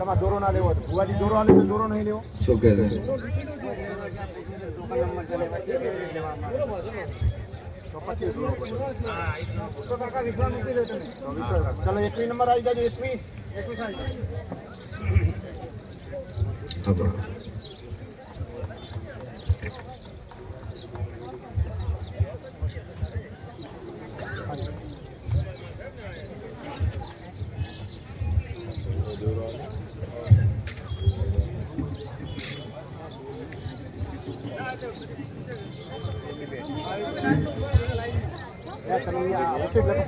તમારે દોરો ના લેવો ભુવાજી દોરો આલે તો દોરો નહીં લેવો? શું કહે. ચલો એકવીસ નંબર આવી જાજો એકવીસ. એકવીસ આવી જાજો.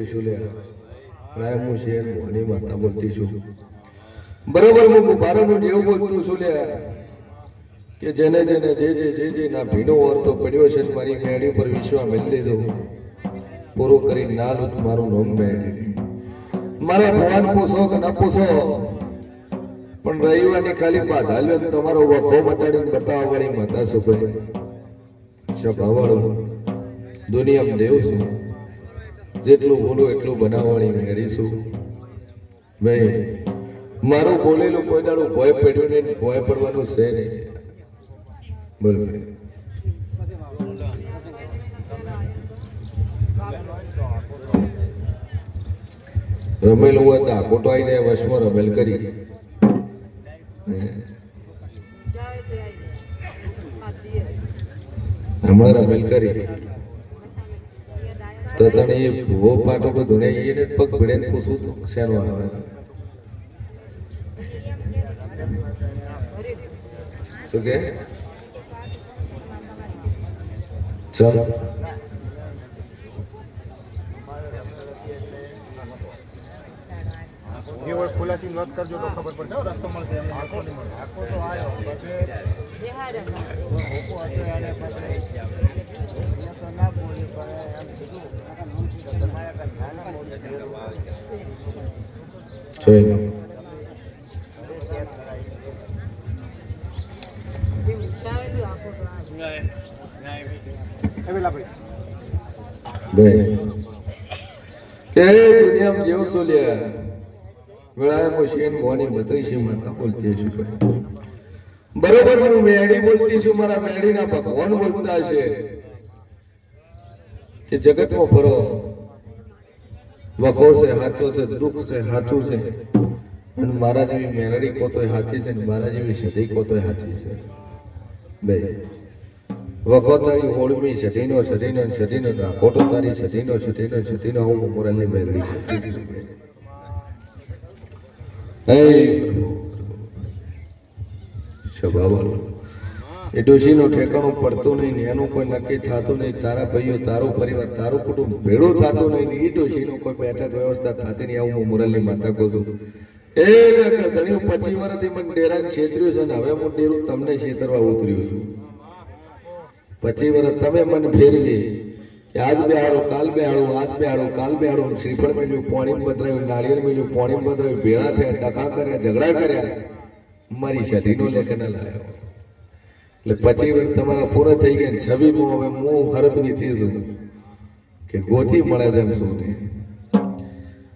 બોલતી લે હું શેર મોહની માતા છું. બરોબર હું મુબારકનું જેવું બોલતું છું લે કે જેને જેને જે જે જે જે ના ભીનો અર્થ પડ્યો છે મારી મેળી પર વિશ્વા મેળ લીધો. પૂરો કરી ના લૂટ, મારું નોમ મેળી. મારા ભગવાન પોસો કે ના પણ રવિવારની ખાલી બાદ હાલ્યો તમારો વખો મટાડીને બતાવવા વાળી માતા સુભાઈ શભાવાળો, દુનિયામાં દેવ છું. જેટલું બોલો એટલું બનાવવાની મેળીશું મેં મારું બોલેલું કોઈ દાડું ભય પડ્યું નહીં, ભય પડવાનું છે નહીં. બોલ રમેલું હોય તો આખોટો આવીને વશમાં રમેલ કરી. હમણાં રમેલ કરી. તો તને એ ભૂવો પાટો કો ધોણે એને પગ ભળે ને પૂછું તો શેનો આવે શું કે? ચાલ કેવળ ખુલાસી નોંધ કરજો તો ખબર પડશે. રસ્તો મળશે. આખો નહીં મળે આખો તો આવ્યો પછી ભૂકો હતો એને પછી અહીંયા તો ના બોલી પણ એમ કીધું કાકા નોંધ કીધું તમારે કાંઈ ના બોલી જોઈ ભાઈ બે. કે દુનિયામાં જેવું શું લે? વેળાએ મુશીન મોની છું બરોબર હું મેડી બોલતી છું, મારા મેડીના ભગવાન બોલતા છે? કે જગતમાં ફરો. વખો છે, હાચો છે, દુઃખ છે, હાચું છે. અને મારા જેવી મેલડી કોતોય હાચી છે મારા જેવી સદી કોતોય હાચી છે. બે. વખો ઓળમી સધીનો સધીનો સધીનો ના ખોટો તારી સધીનો સધીનો સધીનો હું મોરલની મેલડી હે સ્વભાવવાળો એ ડોશીનું ઠેકાણું પડતું નહીં ને એનું કોઈ નક્કી થતું નહીં. તારા ભાઈઓ, તારું પરિવાર, તારું કુટુંબ ભેળું થતું નહીં ને એ ડોશીનું કોઈ બેઠક વ્યવસ્થા થતી નહીં, આવું હું મુરલની માતા કહું છું એ પચીસ વર્ષથી મને ડેરા છેતર્યું છે ને હવે હું ડેરું તમને છેતરવા ઉતર્યું છું. પચીસ વર્ષ તમે મને ફેરવી કે આજ બે આડો કાલ બે આડો આજ બે આડો કાલ બે આડો શ્રીફળ મેળ્યું પાણી બદલાયું નાળિયેર મેળ્યું પાણી બદલાયું ભેળા થયા, ટકા કર્યા, ઝઘડા કર્યા. મારી સધીનો લેખન લાવ્યો એટલે પછી વર્ષ તમારા પૂરા થઈ ગયા છબી છવ્વીમો હવે હું હરતવી થઈ છું કે ગોથી મળે તેમ શું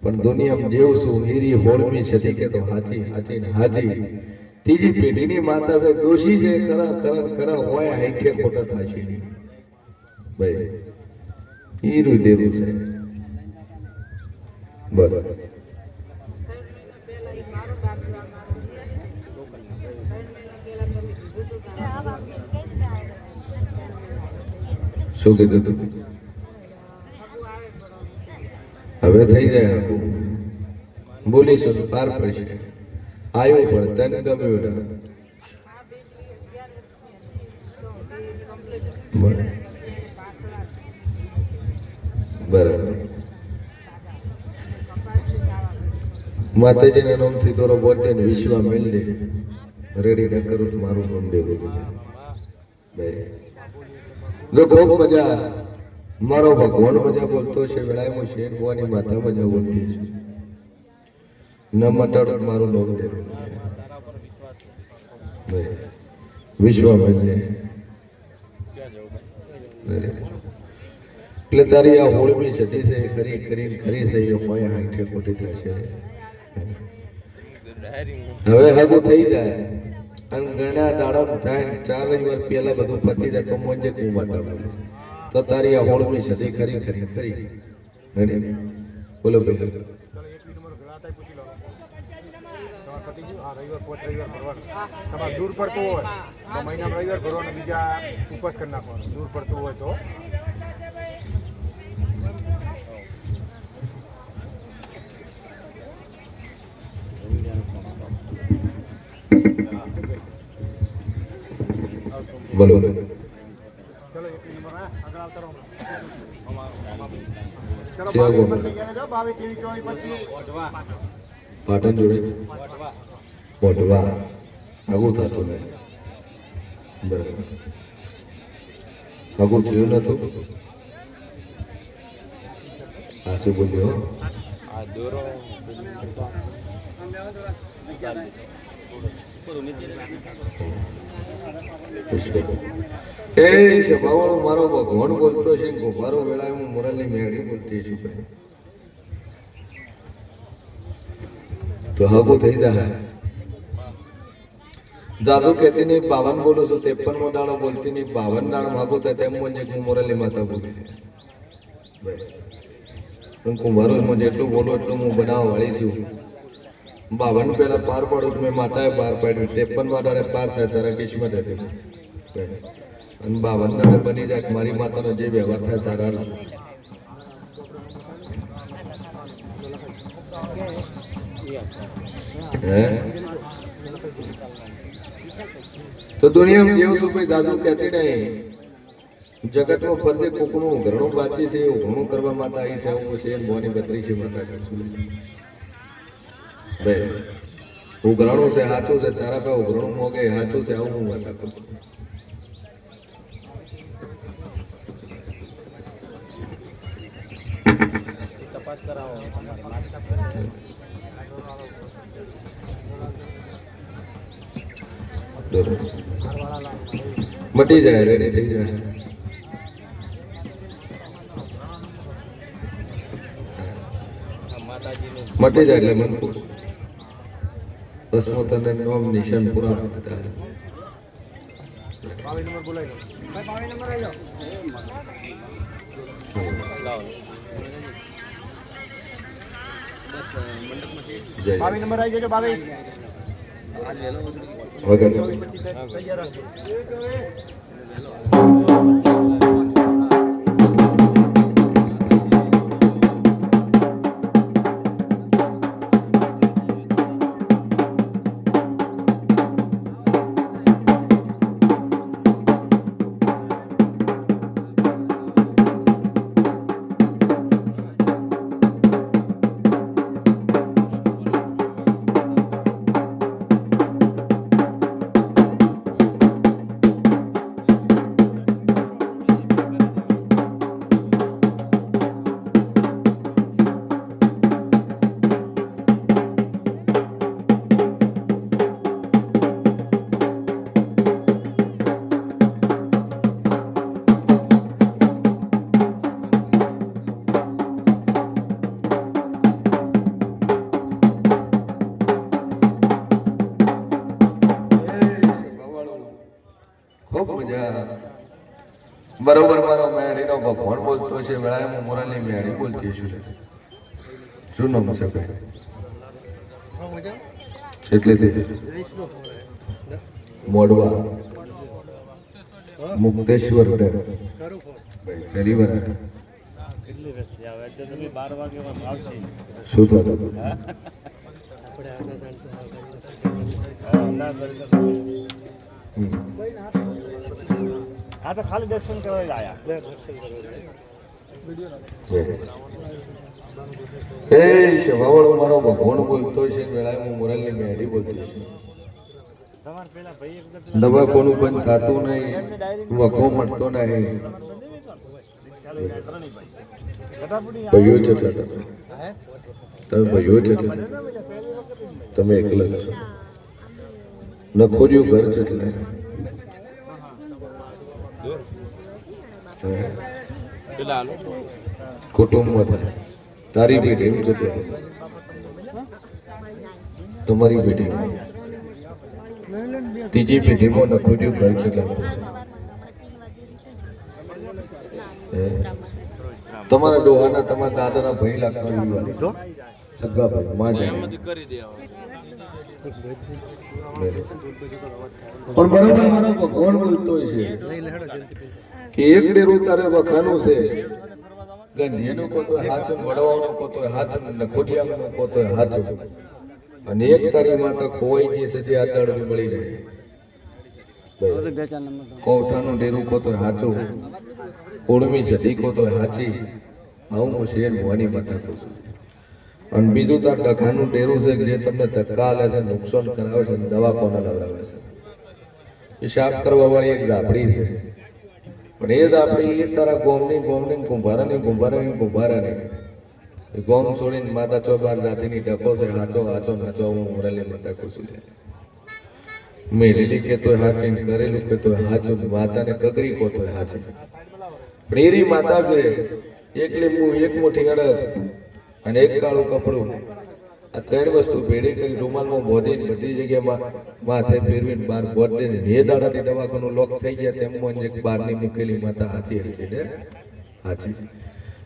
પણ દુનિયામાં જેવું છું હીરી હોળમી સતી કે તો હાચી હાચી ને હાચી. ત્રીજી પેઢીની માતા છે દોષી છે, ખરા ખરા ખરા હોય, હાઈઠે ખોટા થશે ભાઈ એ દેરું છે. બરાબર શું કીધું તું? હવે થઈ જાય બોલીશું, પાર પડશે આવ્યું પણ તને ગમ્યું બરાબર માતાજીના નામથી તોરો બોલતે ને વિશ્વા મેળલે રેડી ન કરું મારું નામ દેવું જો ખૂબ મજા મારો ભગવાન મજા બોલતો છે વેળાએ શેર ભવાની માતા મજા બોલતી છે ન મટાડો મારું દેવું બે એટલે તારી આ હોળવી સતી છે કરી ખરી ખરી છે, એ હોય હાઈઠે ખોટી થશે હવે હગું થઈ જાય. અને ઘણા ચાર રવિવાર પહેલા બધું પતી જાય, તો મોજે તું માતા તો તારી આ હોળવી સતી ખરી ખરી ખરી. બોલો બોલો પતી ગયું રવિવાર પોત રવિવાર ભરવાનું. તમારે દૂર પડતું હોય તો મહિનામાં રવિવાર ભરવાનું બીજા ઉપવાસ કરી નાખવાનું. દૂર પડતું હોય તો. બોલો. ચલો એક નંબર આગળ આવતા રહો. ચલો. બાવીસ નંબર જગ્યાએ જાઓ બાવીસ ત્રીસ ચોવીસ પચીસ. પાટણ જોડે? પોઢવા હગું થતું નહીં. બરાબર. આગું થયું નતું? આ શું બોલ્યો એ છે બાવળો મારો ભગવાન બોલતો છે મારો વેળાએ હું મોરલની મેળી બોલતી છું ભાઈ. તો હગો થઈ જાય જાદુ કહેતી નહીં બાવન બોલું છું ત્રેપન મો દાડો બોલતી નહીં બાવન દાડો માગું થાય તેમ મને હું મોરલી માતા બોલી હું કુંભારો મને જેટલું બોલું એટલું હું બનાવવા વાળી છું. બાવન પહેલા પાર પાડું મેં માતાએ પાર પાડ્યું ત્રેપનમાં દાડે પાર થાય તારા કિસ્મત હતી. અને બાવન દાડે બની જાય મારી માતાનો જે વ્યવહાર થાય તારા તો દુનિયામાં જેવું શું ભાઈ દાદુ કહેતી નહીં જગતમાં ફરતે કોકનું ઘરણું બાકી છે એવું ઘણું કરવા માતા આવી છે હું છે મોની બત્રી છે માતા કરશું બે ઉઘરાણું છે સાચું છે તારા પે ઉઘરાણું મોગે સાચું છે આવું હું માતા કરું છું તપાસ કરાવો બરોબર મટી જાય રેડી થઈ જાય. મટી જાય એટલે મનપુર પૂરું. દસમો તને નોમ નિશાન પૂરા નંબર બાવીસ નંબર આવી જજો બાવીસ. વગર છે વેળાએ હું મોરાલી મેળી બોલતી છું. શું નામ છે ભાઈ એટલે તે મોડવા મુક્તેશ્વર બાર વાગે આવશે શું થતું હતું હા તો ખાલી દર્શન કરવા જ આયા હે શવાવળો મારો ભગવાન બોલતો છે વેળાએ હું મોરલની મેળી બોલતી છું. વખત બંધ થતું નહીં, વખો મળતો નહીં. છે તમે. ભયો છે તમે. એકલા છો. નખોર્યું ઘર છે એટલે. તમે કુટુંબમાં તારી ભેટ એવી જતી તમારી પેઢી ત્રીજી પેઢીમાં નખોર્યું ઘર છે? એટલે તમારા ડોહાના તમારા દાદાના ભાઈ લાગતો યુવા સગા ભાઈ માં જાય પણ બરાબર મારો ભગવાન બોલતો છે. કે એક ડેરું તારે વખાનું છે? ગંધીનું કોતો હાથ વડવાનું કોતો હાથ નખોડિયાનું કોતો હાથું અને એક તારી માતા ખોવાઈ ગઈ છે જે મળી રહે કોઠાનું ડેરું કોતો હાચું. કોળમી છઠી કોતો હાચી. આવું હું શેર મોની માતા કહું છું. અને બીજું તાર ડખાનું ડેરું છે જે તમને ધક્કા આલે છે, નુકસાન કરાવે છે દવા કોને લવડાવે છે? એ સાફ કરવા વાળી એક ગાભડી છે. પણ એ રાબડી એ તારા ગોમની ગોમની કુંભારાની કુંભારાની કુંભારાની. એ ગોમ છોડીને માતા ચોબાર જાતિની ડકો છે, હાચો હાચો, નાચો, હું મોરલી માતા ખુશું છે. મેં લીલી કે તોય હાચી કરેલું કે તોય હાચું માતાને કગરી કો તોય હાચી પણ એરી માતા છે, એકલી હું એક મુઠ્ઠી અડદ અને એક કાળું કપડું. આ ત્રણ વસ્તુ ભેડી કરી, રૂમાલમાં બોધીને બધી જગ્યામાં માથે ફેરવીને બહાર બોધીને બે દાડાથી દવાખાનું લોક થઈ ગયા તેમ એક બહારની મૂકેલી માતા હાચી છે હાચી.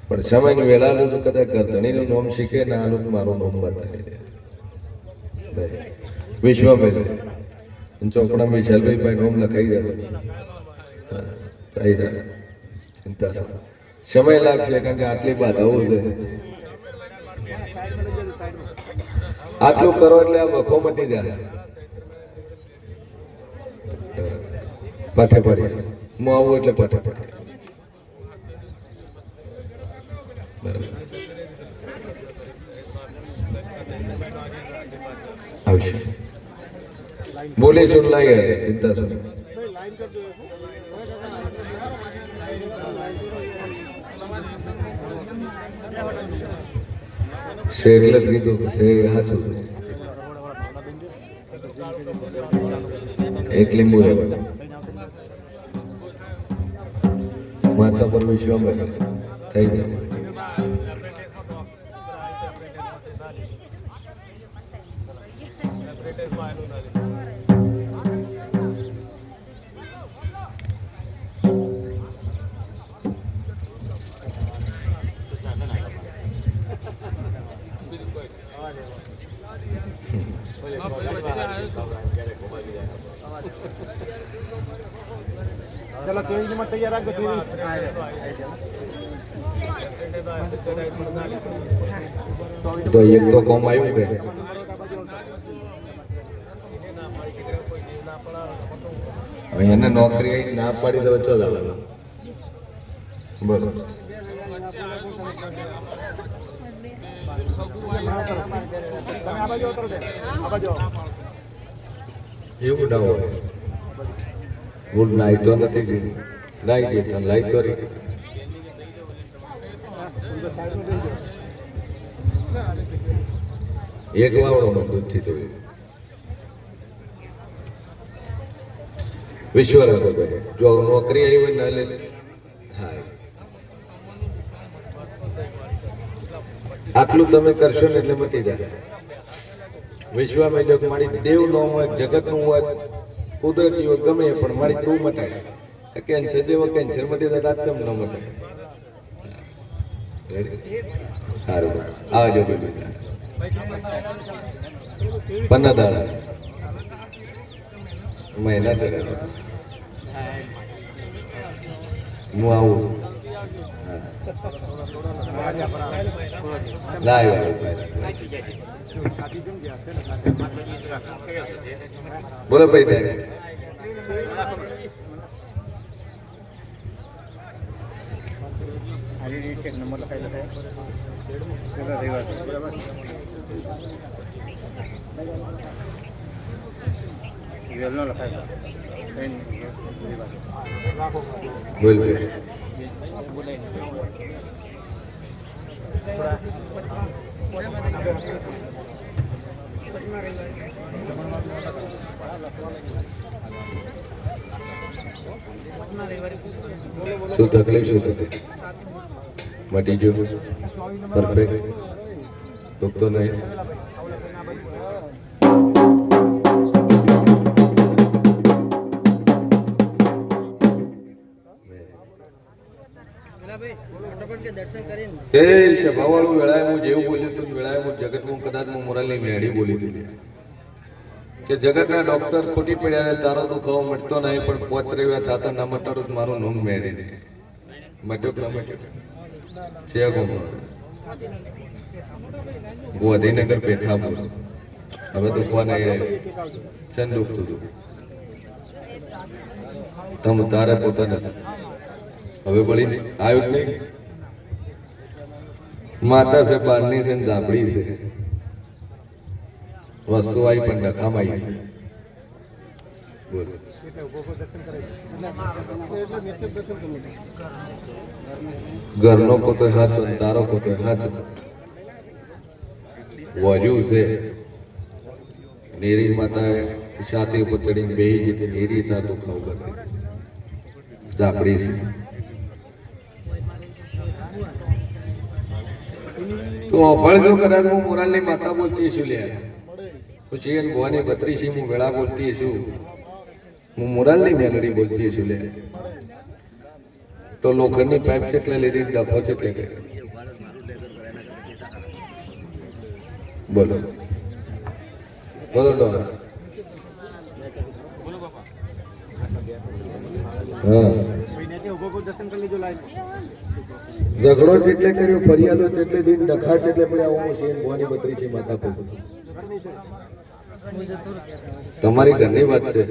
પણ સમયની વેળા લો કદાચ ગરધણીનું નોમ શીખે ને આ લોકો મારું નોમ બતાવી વિશ્વભાઈ ચોપડામાં વિશાલભાઈ ભાઈ નામ લખાઈ દેલો ચિંતા સમય લાગશે કારણ કે આટલી બાધાઓ છે. આટલું કરો એટલે વખો મટી જાય. પાઠે પડી હું આવું એટલે પાઠે પડી બોલી શું લાગે, ચિંતા શું. શેર એટલે જ કીધું કે શેર સાચું છે. એક લીંબુ લેવાનું માતા પરમેશ્વર થઈ જાય ચલો ત્રેવીસમાં તૈયાર રાખજો ત્રેવીસ તો એક તો કોમ આવ્યું કે એને નોકરી આવી, ના પાડી દો ચો ચાલે એવું ના હોય. ગુડ નાઈ તો નથી ગઈ. નાઈ ગઈ તો એક વાવડો દૂધથી તો વિશ્વ રાખો ભાઈ જો નોકરી આવી હોય ના લે હા આટલું તમે કરશો ને એટલે મટી જાય. વિશ્વમાં જો મારી દેવ નો હોય જગતનું હોય કુદરતી હોય ગમે પણ મારી તું મટાય. કેન્સર જેવો કેન્સર મટી જાય ચમ ન મટાય. સારું આવજો પન્ના દાડા. મહિના ચડે હું આવું. બોલો ભાઈ next. મારી શું તકલીફ શું થતી મટી ગયું પરફેક્ટ દુખતો નહીં એ સભાવાળું વેળાએ હું જેવું બોલ્યું હતું વેળાએ હું જગતનું કદાચ હું મોરાલની મેળી બોલી દીધી. કે જગતના ડોક્ટર ખોટી પડ્યા તારો દુખાવો મટતો નહીં, પણ પોચ રવિવાર થતા ના મટાડું તો મારું નામ મેળી દે મટ્યો ના મટ્યો છે ગોધીનગર પેઠા પેઠાપુર. હવે દુખવા નહીં ને દુખતું હતું. તમ તારે પોતાને. હવે વળી આવ્યું નહીં? માતા છે બારની છે ધાબડી છે. વસ્તુ આવી પણ ડખામાં આવી છે. ઘરનો પોતે હતો તારો પોતે હાથો વર્યું છે. નેરી માતા છાતી ઉપર ચડીને બેહી જતી નેરી તા દુખાવ કરે ધાબડી છે. તો અભળજો કદાચ હું મોરાલની માતા બોલતી છું લે પછી એન ભવાની બત્રીસી હું વેળા બોલતી છું હું મોરાલની મેલડી બોલતી છું લે તો લોખંડની પાઇપ કેટલે લીધી ડખો કેટલે કર્યો. બોલો. બોલો ડોરા હા. ઝઘડો જેટલે કર્યો ફરિયાદો જેટલે દિન ડખા જેટલે પડ્યા હું છે ભવાની છે માતા પર. તમારી ઘરની વાત છે.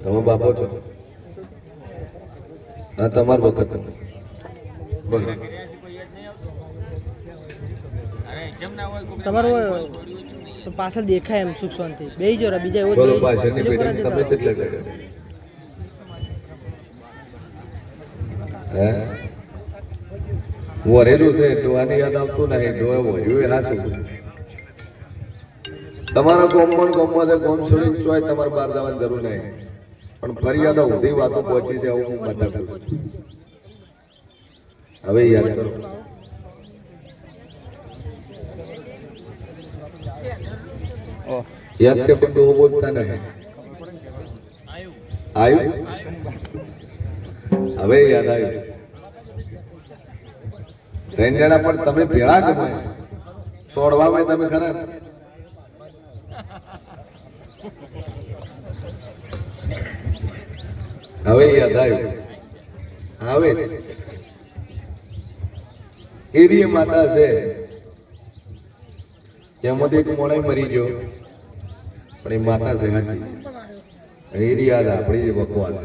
તમે બાપો છો. હા તમાર વખત. બોલો. તમારું તો પાછળ દેખાય એમ સુખ શાંતિ. બે જો બીજા એવો બોલો પાછળની તમે તો. હે? વરેલું છે ડોહાની યાદ આવતું નહીં. ડોહે વર્યું એ હાસું. તમારા ગોમમાં ગોમમાં છે ગોમ છોડી ચોય તમારે બહાર જવાની જરૂર નહીં. પણ ફરિયાદો ઉધી વાતો પહોંચી છે આવું હું બતાવું હવે યાદ કરો. યાદ બોલતા નથી આવ્યું હવે યાદ આવ્યું ત્રણ જણા પણ તમે ભેળા કમાય છોડવામાં તમે ખરા હવે યાદ આવ્યું આવે એવી માતા છે જેમાંથી એક મોણાઈ મરી ગયો પણ એ માતા છે હાજી એરી યાદ આપણી જે બકવાદ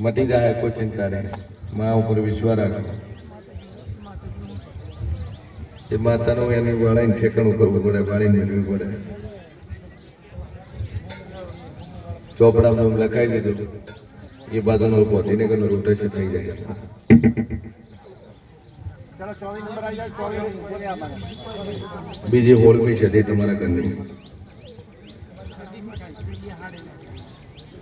મટી જાય કોઈ ચિંતા નહીં. મા ઉપર વિશ્વાસ રાખો એ માતાનું એની વાળાને ઠેકાણું કરવું પડે વાળીને મેળવી પડે. ચોપડામાં લખાઈ દીધું. એ બાજુનો પોતીનગરનો રોટેશન થઈ જાય. બીજી આપવાના બીજી હોળમી તમારા ઘરની?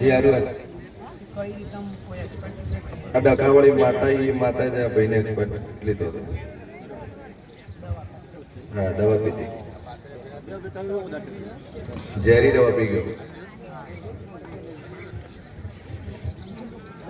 એ હારું ડખાવાળી માતા એ માતા આ ભાઈને એક્સપર્ટ લીધો હતો હા દવા પીધી ઝેરી દવા પી ગયો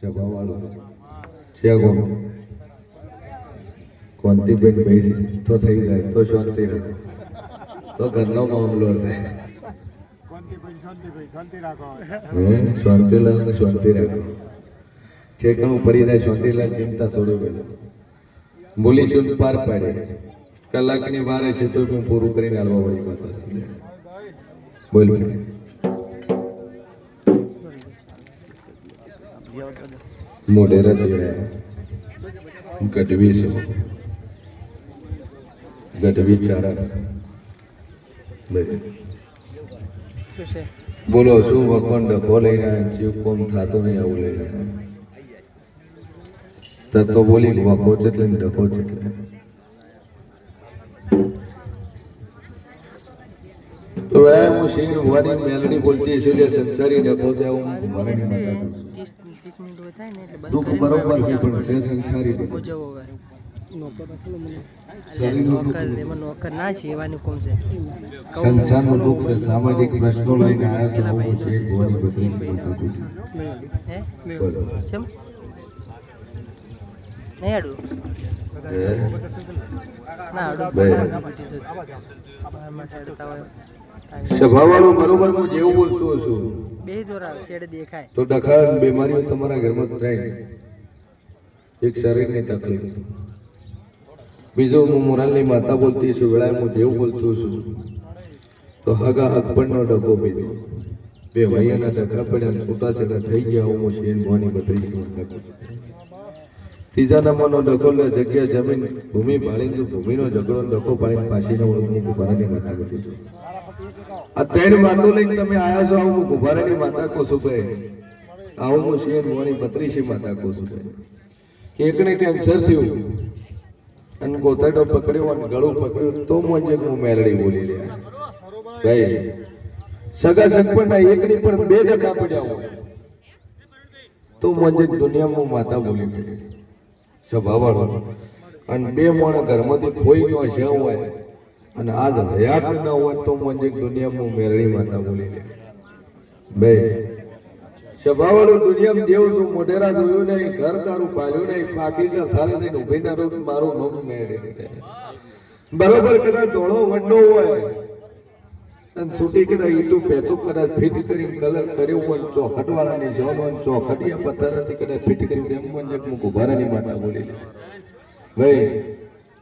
સભાવાળો છે. કોણ? કોંતીબેન ભાઈ તો થઈ જાય, તો શાંતિ રહે. તો ઘરનો મામલો હે? શાંતિલાલ ને શાંતિ રાખો. ઠેકાણું પડી જાય, શાંતિલાલ ચિંતા છોડો પેલો. બોલીશું ને પાર પાડે. કલાકની વાર છે તો હું પૂરું કરીને હાલવા વળી વાત બોલ બોલ મોઢેરા દિયા ગઢવી છે. ગઢવી ચારા. બોલો, શું વખણ ડખો લઈને જીવ કોમ થતો નહીં આવું લઈને આવ્યા. તો તો બોલી, વખો છે એટલે ડખો છે તો હું સિંહ વારી, મેલડી બોલતી છું જે સંસારી ડખો છે હું થાય ને એટલે દુઃખ બરોબર છે પણ છે સંસારી દુઃખ જવો હવે. નોકર દુઃખ એમાં નોકર ના છે એવાનું કોમ છે. સંસારનું દુઃખ છે સામાજિક પ્રશ્નો લઈને આવ્યા છે આવું છે એક વાની બત્રીસ બોલતું હતું. હે? ચમ? નહીં આડું? ના આડું બે. માટે અડતા બરોબર હું જેવું બોલતો છું બે જોરા ચેડે દેખાય. તો ડખા બીમારીઓ તમારા ઘરમાં ત્રણ એક શરીરની તકલીફ. બીજું હું મોરાલની માતા બોલતી છું વેળાએ હું જેવું બોલતો છું. તો હગા નો ડખો બીજો બે ભાઈઓના ડખા પડ્યા ને છૂટાછેડા થઈ ગયા હું શેન ભવાની બત્રીસ ત્રીજા નંબરનો ડખો લે જગ્યા જમીન, ભૂમિ ભાળીને ભૂમિનો ઝઘડો ડખો પાડીને પાછીનો હું ગુભારાની માતા બોલી છું. આ ત્રણ વાતો લઈને તમે આયા છો, આવું ગુભારાની માતા ભાઈ. આવું હું શિયન મોની બત્રીસી માતા કોસુભાઈ કે એકને કેન્સર થયું. અને ગોતાડો પકડ્યો અને ગળું પકડ્યું, તો મને હું મેલડી બોલી રહ્યા. ભાઈ, સગા સંપન્ના એકની પણ બે ડખા પડ્યા હોય. તો મને દુનિયામાં માતા બોલી પડે સ્વભાવવાળો અને બે મોણા ઘરમાંથી કોઈ નો છે હોય, અને આજ હયાત ન હોય તો મને દુનિયામાં મેરડી માતા બોલી લે બે. સ્વભાવવાળું દુનિયામાં દેવ છું મોઢેરા જોયું નહીં ઘર તારું પાલ્યું નહીં, પાકી ના થારે થઈને ઊભી ના મારું નામ મેળવી બરોબર કદાચ ધોળો વંડો હોય અને છૂટી કદાચ ઈટું પેતું કદાચ ફિટ કરી કલર કર્યો હોય ચોખટ વાળાની જોવાનું પથ્થર પથ્થરથી કદાચ ફિટ કરી એમ પણ એક મૂકું ભરાની માતા બોલી ભાઈ,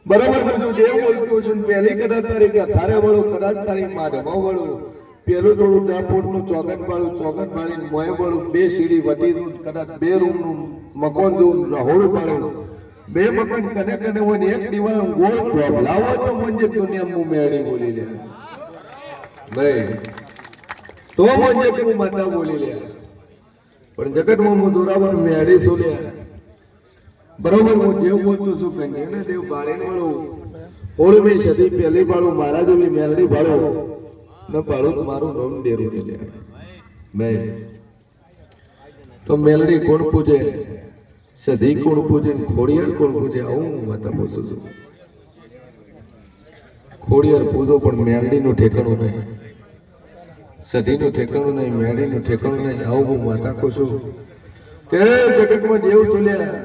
બરોબર બધું જે બોલતું છું પહેલી કદાચ તારીખ કે વાળું કદાચ તારી માધમાં વાળું પેલું થોડું દાપોટનું ચોગન વાળું ચોગન વાળી મોય વાળું બે સીડી વટી દઉં કદાચ બે રૂમનું મકોન દઉં રહોડું પાડું બે મકાન કને કને હોય ને એક દિવાળ ગોળ લાવો તો મને દુનિયા હું મેળી બોલી લે. ભાઈ તો હું માતા બોલી લે. પણ જગતમાં હું જોરાવર મેળી છું લે બરોબર, હું જેવું બોલતું છું કે એને દેવ બાળીને વાળું ઓળમી સદી પહેલી વાળું મારા જેવી મેલડી વાળો ન તો મારું નામ ડેરું લે. મેં તો મેલડી કોણ પૂજે? સદી કોણ પૂજે? ખોડિયાર કોણ પૂજે? આવું હું માતા પૂછું છું. ખોડિયાર પૂજો, પણ મેલડીનું ઠેકાણું નહીં. સઢીનું ઠેકાણું નહીં મેળીનું ઠેકાણું નહીં. આવું હું માતા કહું છું. કે જગતમાં દેવ સુલ્યા,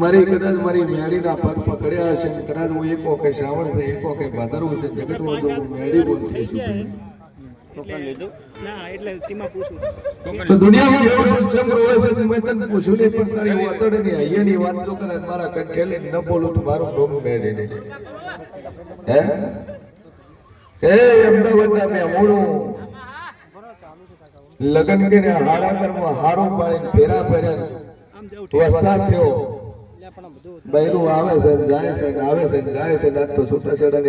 મારી કદાચ મારી મેળીના પગ પકડ્યા હશે કદાચ હું એક વખત શ્રાવણ છે એક વખત ભાદરવું છે જગતમાં જો હું મેળી છું તેમાં પૂછું તો દુનિયામાં જેવો સિસ્ટમ છે મેં તને પૂછ્યું નહીં, પણ તારી વાત તો મારા કંઠેલી ન બોલું તો મારું ડોમ મેળી નહીં. હે? એ અમદાવાદના મેમોડું લગન કર્યા હારા કર્મ, હારો પાડીને ફેરા જવું વસ્તાર થયો. બૈરું આવે છે આવે છે જાય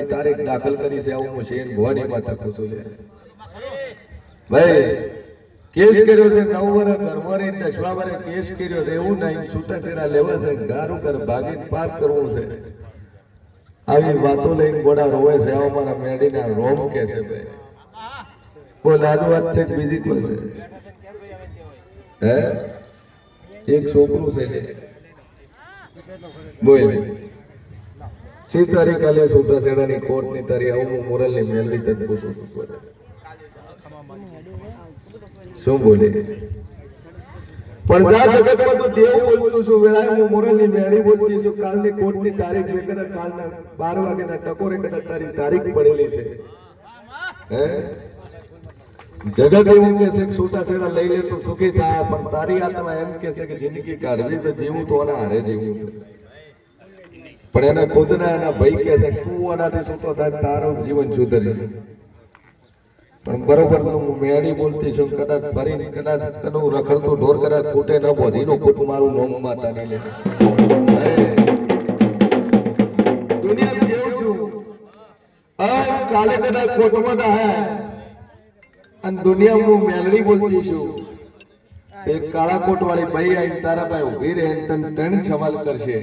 તારીખ દાખલ કરી છે, આવું હું શેર ભવાની માતા કહું છું. ભાઈ, કેસ કર્યો છે નવ વર્ષ ધર્મરી દસમા વર્ષે કેસ કર્યો એવું નહીં છૂટાછેડા લેવા છે ગારું કર ભાગી પાર કરવું છે. આવી વાતો લઈને ગોડા રોવે છે. આવા મારા મેડીના રોમ કે છે ભાઈ. બોલ આજુ વાત છે બીજી કોઈ છે? હે? એક છોકરું છે. બોલ. શી તારી કાલે છૂટાછેડાની કોર્ટની તારી આવું હું મોરલની મેલડી તક પૂછું. શું બોલે? પણ જા જગતમાં તો દેવ બોલતું છું વેળાએ હું મોરલની મેળી બોલતી છું. કાલની કોર્ટની તારીખ છે કદાચ કાલના બાર વાગ્યાના ટકોરે કદાચ તારી તારીખ પડેલી છે. હે? જગત એવું કે છે છૂટા છેડા લઈ લે તો સુખી થાય પણ તારી આત્મા એમ કે છે કે જિંદગી કાઢવી તો જીવું તો આના હારે જીવું છે. પણ એના ખુદના એના ભાઈ કે છે તું આનાથી છૂટો થાય તારું જીવન સુધરે પણ બરોબર હું મેળી બોલતી છું, કદાચ ફરી કદાચ તનું રખડતું ઢોર કદાચ ખૂટે ન બોધીનો ખૂટ મારું નોમ માતા લે. દુનિયા કાલે કદાચ ખોટમાં હે. અને દુનિયા હું મેલડી બોલતી છું. તે કાળા કોટ વાળી ભાઈ આવીને તારા ભાઈ ઊભી રહે ને તને ત્રણ સવાલ કરશે.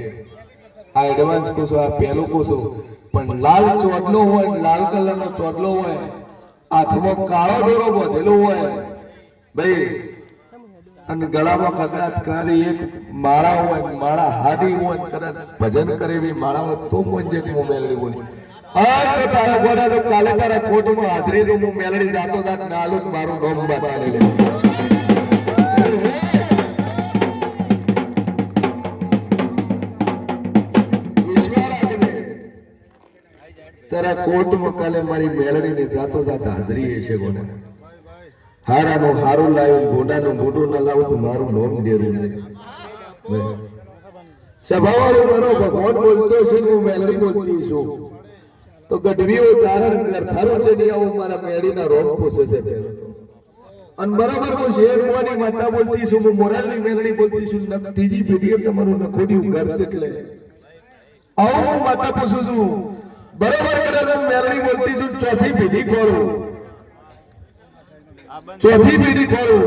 આ એડવાન્સ કોસો આ પહેલું કોસો પણ લાલ ચોડલો હોય લાલ કલરનો ચોડલો હોય હાથમાં કાળો દોરો બાંધેલો હોય. ભાઈ, અને ગળામાં કદાચ કાળી એક માળા હોય, માળા હાડી હોય કદાચ ભજન કરે એવી માળા હોય તો મંજે હું મેળવી બોલી. તો તારા ગોડા કાલે તારા કોટમાં હાજરી તો હું મેળવી જાતો જાત નાલું મારું ગમ બતાવી તારા કોટ મકાલે મારી મેળણીની જાતો જાત હાજરી છે ગોડા. હારાનું હારું લાવ્યું ગોડાનું મોઢું ન લાવું તો મારું નોમ ડેરું નહીં. મારો ભગવાન બોલતો છે હું મેલડી બોલતી છું. તો ગઢવીઓ ચારણ કર થારું છે નહીં આવું મારા મેળીના રોમ પૂછે છે અને બરાબર હું શેર મોની માતા બોલતી છું, હું મોરાલની મેળણી બોલતી છું ત્રીજી પેઢીએ તમારું નખોડિયું ઘર છે એટલે. આવું માતા પૂછું છું. બરાબર કરે બોલતી છું, ચોથી પેઢી ખોરું ચોથી પેઢી ખોરું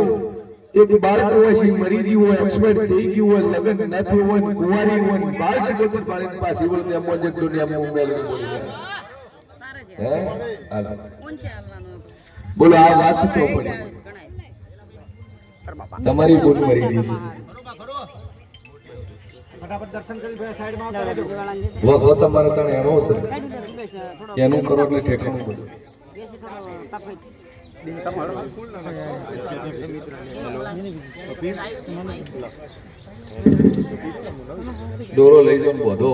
એક બાળક હોય છે મરી ગયું હોય એક્સપાયર થઈ ગયું હોય, લગ્ન ન થયું હોય, કુંવારી હોય બાર બાળ સિકોતર પાસે હોય ત્યાં મોજે દુનિયામાં હું મેલડી બોલી. બોલો, આ વાત ચોપડી. તમારી બોલ મરી ગઈ છે. વો તમારે તને એનો છે. એનું કરો એટલે ઠેકાણું બધું દોરો લઈ જાઓ ને બધો.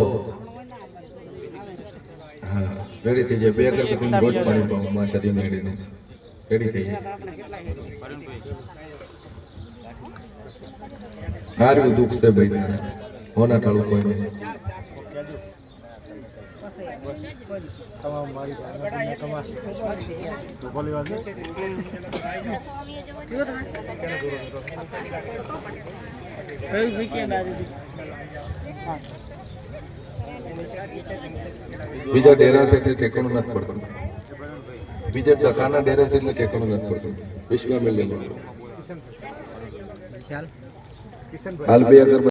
હા રેડી થઈ જાય. બે અગરબત્તી રોજ પાણી પાઉં માસાજી મેળીને. રેડી થઈ જાય. હારું દુઃખ છે ભાઈ તારે. હોના ટાળું કોઈ નહીં કયું વીકેન્ડ આજે બીજા ડેરા છે એટલે ટેકાનું નથી પડતું બીજા ટકાના ડેરા છે એટલે ટેકાનું નથી પડતું વિશ્વ મિલ હાલ બે અગરબત્તી